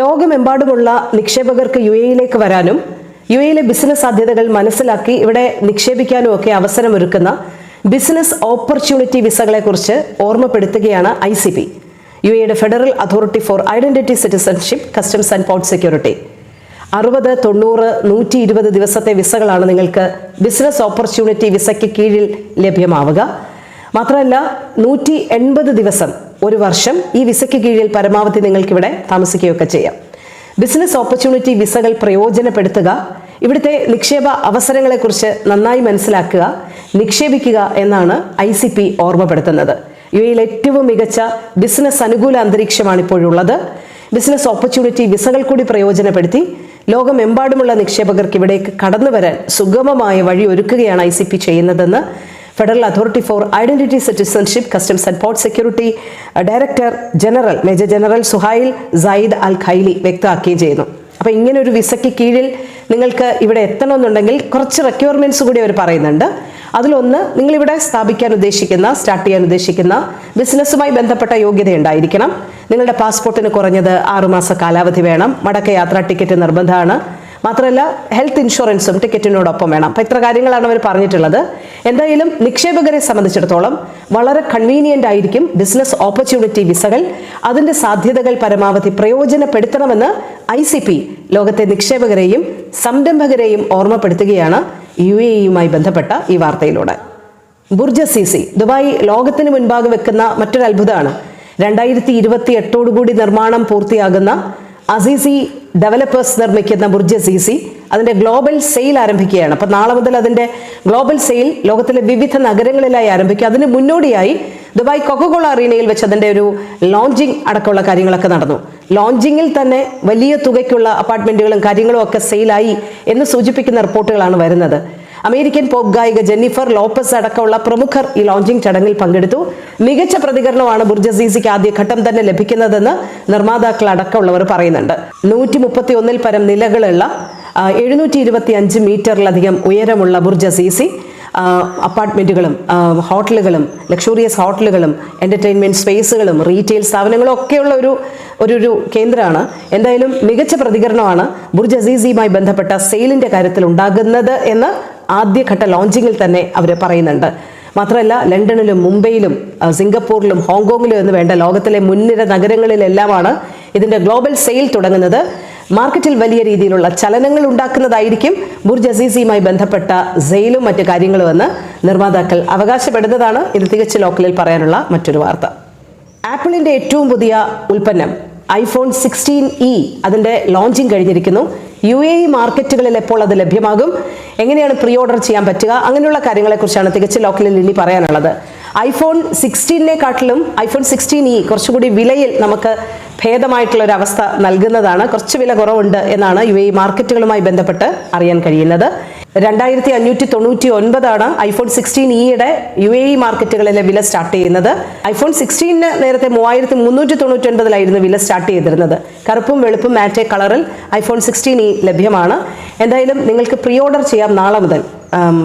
ലോകമെമ്പാടുമുള്ള നിക്ഷേപകർക്ക് യു എയിലേക്ക് വരാനും യു എയിലെ ബിസിനസ് സാധ്യതകൾ മനസ്സിലാക്കി ഇവിടെ നിക്ഷേപിക്കാനും ഒക്കെ അവസരമൊരുക്കുന്ന ബിസിനസ് ഓപ്പർച്യൂണിറ്റി വിസകളെക്കുറിച്ച് ഓർമ്മപ്പെടുത്തുകയാണ് ഐ സി പി. യു എയുടെ federal authority for identity citizenship customs and port security. അറുപത് തൊണ്ണൂറ് നൂറ്റി ഇരുപത് ദിവസത്തെ വിസകളാണ് നിങ്ങൾക്ക് ബിസിനസ് ഓപ്പർച്യൂണിറ്റി വിസയ്ക്ക് കീഴിൽ ലഭ്യമാവുക. മാത്രമല്ല നൂറ്റി എൺപത് ദിവസം ഒരു വർഷം ഈ വിസയ്ക്ക് കീഴിൽ പരമാവധി നിങ്ങൾക്കിവിടെ താമസിക്കുകയൊക്കെ ചെയ്യാം. ബിസിനസ് ഓപ്പർച്യൂണിറ്റി വിസകൾ പ്രയോജനപ്പെടുത്തുക ഇവിടുത്തെ നിക്ഷേപ അവസരങ്ങളെക്കുറിച്ച് നന്നായി മനസ്സിലാക്കുക നിക്ഷേപിക്കുക എന്നാണ് ഐ സി പി ഓർമ്മപ്പെടുത്തുന്നത്. ഇവയിൽ ഏറ്റവും മികച്ച ബിസിനസ് അനുകൂല അന്തരീക്ഷമാണ് ഇപ്പോഴുള്ളത്. ബിസിനസ് ഓപ്പർച്യൂണിറ്റി വിസകൾ കൂടി പ്രയോജനപ്പെടുത്തി ലോകമെമ്പാടുമുള്ള നിക്ഷേപകർക്ക് ഇവിടേക്ക് കടന്നു വരാൻ സുഗമമായ വഴി ഒരുക്കുകയാണ് ഐ സി പി ചെയ്യുന്നതെന്ന് federal authority for identity citizenship customs and port security director general major general Suhail Saeed Al Khaili വ്യക്തമാക്കുകയും ചെയ്യുന്നു. അപ്പോൾ ഇങ്ങനെ ഒരു വിസയ്ക്ക് കീഴിൽ നിങ്ങൾക്ക് ഇവിടെ എത്തണമെന്നുണ്ടെങ്കിൽ കുറച്ച് റെക്യർമെന്റ്സ് കൂടി അവർ പറയുന്നുണ്ട്. അതിലൊന്ന് നിങ്ങൾ ഇവിടെ സ്ഥാപിക്കാൻ ഉദ്ദേശിക്കുന്ന സ്റ്റാർട്ട് ചെയ്യാൻ ഉദ്ദേശിക്കുന്ന ബിസിനസ്സുമായി ബന്ധപ്പെട്ട യോഗ്യത ഉണ്ടായിരിക്കണം നിങ്ങളുടെ പാസ്പോർട്ടിന് കുറഞ്ഞത് ആറുമാസ കാലാവധി വേണം. മടക്ക യാത്രാ ടിക്കറ്റ് നിർബന്ധമാണ്. മാത്രമല്ല ഹെൽത്ത് ഇൻഷുറൻസും ടിക്കറ്റിനോടൊപ്പം വേണം. അപ്പം ഇത്ര കാര്യങ്ങളാണ് അവർ പറഞ്ഞിട്ടുള്ളത്. എന്തായാലും നിക്ഷേപകരെ സംബന്ധിച്ചിടത്തോളം വളരെ കൺവീനിയന്റ് ആയിരിക്കും ബിസിനസ് ഓപ്പർച്യൂണിറ്റി വിസകൾ അതിന്റെ സാധ്യതകൾ പരമാവധി പ്രയോജനപ്പെടുത്തണമെന്ന് ഐ സി പി ലോകത്തെ നിക്ഷേപകരെയും സംരംഭകരെയും ഓർമ്മപ്പെടുത്തുകയാണ് യു എ ഇയുമായി ബന്ധപ്പെട്ട ഈ വാർത്തയിലൂടെ. ബുർജ സി സി ദുബായ് ലോകത്തിന് മുൻപാകെ വെക്കുന്ന മറ്റൊരു അത്ഭുതമാണ് രണ്ടായിരത്തി ഇരുപത്തി എട്ടോടുകൂടി നിർമ്മാണം പൂർത്തിയാകുന്ന അസീസി ഡെവലപ്പേഴ്സ് നിർമ്മിക്കുന്ന ബുർജ സി സി അതിന്റെ ഗ്ലോബൽ സെയിൽ ആരംഭിക്കുകയാണ്. അപ്പൊ നാളെ മുതൽ അതിന്റെ ഗ്ലോബൽ സെയിൽ ലോകത്തിലെ വിവിധ നഗരങ്ങളിലായി ആരംഭിക്കുക അതിന് മുന്നോടിയായി ദുബായ് കൊക്കകോള അറീനയിൽ വെച്ച് അതിന്റെ ഒരു ലോഞ്ചിങ് അടക്കമുള്ള കാര്യങ്ങളൊക്കെ നടന്നു. ലോഞ്ചിങ്ങിൽ തന്നെ വലിയ തുകയ്ക്കുള്ള അപ്പാർട്ട്മെന്റുകളും കാര്യങ്ങളും ഒക്കെ സെയിലായി എന്ന് സൂചിപ്പിക്കുന്ന റിപ്പോർട്ടുകളാണ് വരുന്നത്. അമേരിക്കൻ പോപ്പ് ഗായിക ജെന്നിഫർ ലോപ്പസ് അടക്കമുള്ള പ്രമുഖർ ഈ ലോഞ്ചിംഗ് ചടങ്ങിൽ പങ്കെടുത്തു. മികച്ച പ്രതികരണമാണ് ബുർജസീസിക്ക് ആദ്യഘട്ടം തന്നെ ലഭിക്കുന്നതെന്ന് നിർമ്മാതാക്കൾ അടക്കമുള്ളവർ പറയുന്നുണ്ട്. നൂറ്റി മുപ്പത്തി ഒന്നിൽ പരം നിലകളുള്ള എഴുന്നൂറ്റി ഇരുപത്തി അഞ്ച് മീറ്ററിലധികം ഉയരമുള്ള ബുർജസീസി അപ്പാർട്ട്മെന്റുകളും ഹോട്ടലുകളും ലക്ഷൂറിയസ് ഹോട്ടലുകളും എന്റർടൈൻമെന്റ് സ്പേസുകളും റീറ്റെയിൽ സ്ഥാപനങ്ങളും ഒക്കെയുള്ള ഒരു ഒരു കേന്ദ്രമാണ്. എന്തായാലും മികച്ച പ്രതികരണമാണ് ബുർജ് അസീസിയുമായി ബന്ധപ്പെട്ട സെയിലിന്റെ കാര്യത്തിൽ ഉണ്ടാകുന്നത് എന്ന് ആദ്യഘട്ട ലോഞ്ചിങ്ങിൽ തന്നെ അവർ പറയുന്നുണ്ട്. മാത്രമല്ല ലണ്ടനിലും മുംബൈയിലും സിംഗപ്പൂരിലും ഹോങ്കോങ്ങിലും എന്ന് വേണ്ട ലോകത്തിലെ മുൻനിര നഗരങ്ങളിലെല്ലാമാണ് ഇതിന്റെ ഗ്ലോബൽ സെയിൽ തുടങ്ങുന്നത്. മാർക്കറ്റിൽ വലിയ രീതിയിലുള്ള ചലനങ്ങൾ ഉണ്ടാക്കുന്നതായിരിക്കും ബുർജ് അസീസിയുമായി ബന്ധപ്പെട്ട സെയിലും മറ്റു കാര്യങ്ങളും എന്ന് നിർമ്മാതാക്കൾ അവകാശപ്പെടുന്നതാണ്. ഇത് തികച്ച് ലോക്കലിൽ പറയാനുള്ള മറ്റൊരു വാർത്ത. ആപ്പിളിന്റെ ഏറ്റവും പുതിയ ഉൽപ്പന്നം ഐഫോൺ സിക്സ്റ്റീൻ ഇ അതിന്റെ ലോഞ്ചിങ് കഴിഞ്ഞിരിക്കുന്നു. യു എ ഇ മാർക്കറ്റുകളിൽ എപ്പോൾ അത് ലഭ്യമാകും? എങ്ങനെയാണ് പ്രീ ഓർഡർ ചെയ്യാൻ പറ്റുക? അങ്ങനെയുള്ള കാര്യങ്ങളെക്കുറിച്ചാണ് തികച്ച് ലോക്കലിൽ ഇനി പറയാനുള്ളത്. ഐഫോൺ സിക്സ്റ്റീനെക്കാട്ടിലും ഐഫോൺ സിക്സ്റ്റീൻ ഇ കുറച്ചുകൂടി വിലയിൽ നമുക്ക് ഭേദമായിട്ടുള്ള ഒരു അവസ്ഥ നൽകുന്നതാണ്. കുറച്ച് വില കുറവുണ്ട് എന്നാണ് യു മാർക്കറ്റുകളുമായി ബന്ധപ്പെട്ട് അറിയാൻ കഴിയുന്നത്. രണ്ടായിരത്തി അഞ്ഞൂറ്റി തൊണ്ണൂറ്റി ഒൻപതാണ് ഐഫോൺ സിക്സ്റ്റീൻ ഇയുടെ യു എ ഇ മാർക്കറ്റുകളിലെ വില സ്റ്റാർട്ട് ചെയ്യുന്നത്. ഐഫോൺ സിക്സ്റ്റീന് നേരത്തെ മൂവായിരത്തി മുന്നൂറ്റി തൊണ്ണൂറ്റി ഒൻപതിലായിരുന്നു വില സ്റ്റാർട്ട് ചെയ്തിരുന്നത്. കറുപ്പും വെളുപ്പും മാറ്റേ കളറിൽ ഐഫോൺ സിക്സ്റ്റീൻ ഇ ലഭ്യമാണ്. എന്തായാലും നിങ്ങൾക്ക് പ്രീ ഓർഡർ ചെയ്യാം നാളെ മുതൽ.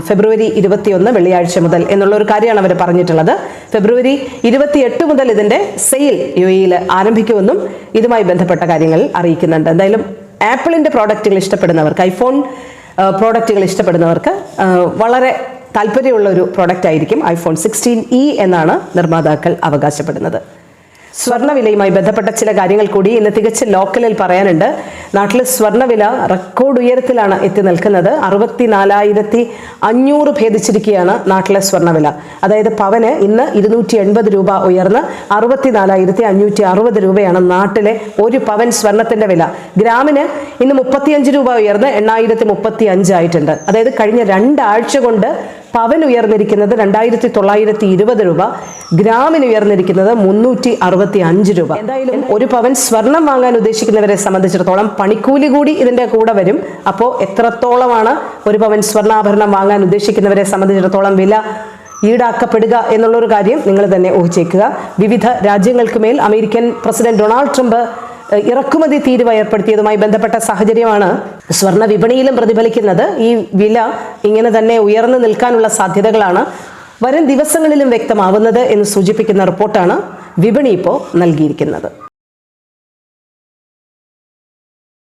ഫെബ്രുവരി ഇരുപത്തിയൊന്ന് വെള്ളിയാഴ്ച മുതൽ എന്നുള്ള ഒരു കാര്യമാണ് അവർ പറഞ്ഞിട്ടുള്ളത്. ഫെബ്രുവരി ഇരുപത്തിയെട്ട് മുതൽ ഇതിന്റെ സെയിൽ യു എയിൽ ആരംഭിക്കുമെന്നും ഇതുമായി ബന്ധപ്പെട്ട കാര്യങ്ങൾ അറിയിക്കുന്നുണ്ട്. എന്തായാലും ആപ്പിളിന്റെ പ്രോഡക്റ്റുകൾ ഇഷ്ടപ്പെടുന്നവർക്ക് ഐഫോൺ പ്രോഡക്റ്റുകൾ ഇഷ്ടപ്പെടുന്നവർക്ക് വളരെ താല്പര്യമുള്ള ഒരു പ്രോഡക്റ്റ് ആയിരിക്കും ഐഫോൺ സിക്സ്റ്റീൻ ഇ എന്നാണ് നിർമ്മാതാക്കൾ അവകാശപ്പെടുന്നത്. സ്വർണവിലയുമായി ബന്ധപ്പെട്ട ചില കാര്യങ്ങൾ കൂടി ഇന്ന് തികച്ച് ലോക്കലിൽ പറയാനുണ്ട്. നാട്ടിൽ സ്വർണവില റെക്കോർഡ് ഉയരത്തിലാണ് എത്തി നിൽക്കുന്നത്. അറുപത്തിനാലായിരത്തി അഞ്ഞൂറ് ഭേദിച്ചിരിക്കുകയാണ് നാട്ടിലെ സ്വർണവില അതായത് പവന് ഇന്ന് ഇരുന്നൂറ്റി എൺപത് രൂപ ഉയർന്ന് അറുപത്തിനാലായിരത്തി അഞ്ഞൂറ്റി അറുപത് രൂപയാണ് നാട്ടിലെ ഒരു പവൻ സ്വർണത്തിന്റെ വില. ഗ്രാമിന് ഇന്ന് മുപ്പത്തിയഞ്ച് രൂപ ഉയർന്ന് എണ്ണായിരത്തി മുപ്പത്തി അഞ്ചായിട്ടുണ്ട് അതായത് കഴിഞ്ഞ രണ്ടാഴ്ച കൊണ്ട് പവൻ ഉയർന്നിരിക്കുന്നത് രണ്ടായിരത്തി തൊള്ളായിരത്തി ഇരുപത് രൂപ ഗ്രാമിന് ഉയർന്നിരിക്കുന്നത് മുന്നൂറ്റി അറുപത്തി അഞ്ച് രൂപ. എന്തായാലും ഒരു പവൻ സ്വർണം വാങ്ങാൻ ഉദ്ദേശിക്കുന്നവരെ സംബന്ധിച്ചിടത്തോളം പണിക്കൂലി കൂടി ഇതിന്റെ കൂടെ വരും. അപ്പോൾ എത്രത്തോളമാണ് ഒരു പവൻ സ്വർണാഭരണം വാങ്ങാൻ ഉദ്ദേശിക്കുന്നവരെ സംബന്ധിച്ചിടത്തോളം വില ഈടാക്കപ്പെടുക എന്നുള്ളൊരു കാര്യം നിങ്ങൾ തന്നെ ഊഹിച്ചേക്കുക. വിവിധ രാജ്യങ്ങൾക്ക് മേൽ അമേരിക്കൻ പ്രസിഡന്റ് ഡൊണാൾഡ് ട്രംപ് ഇറക്കുമതി തീരുവ ഏർപ്പെടുത്തിയതുമായി ബന്ധപ്പെട്ട സാഹചര്യമാണ് സ്വർണ വിപണിയിലും പ്രതിഫലിക്കുന്നത്. ഈ വില ഇങ്ങനെ തന്നെ ഉയർന്നു നിൽക്കാനുള്ള സാധ്യതകളാണ് വരും ദിവസങ്ങളിലും വ്യക്തമാവുന്നത് എന്ന് സൂചിപ്പിക്കുന്ന റിപ്പോർട്ടാണ് വിപണി ഇപ്പോൾ നൽകിയിരിക്കുന്നത്.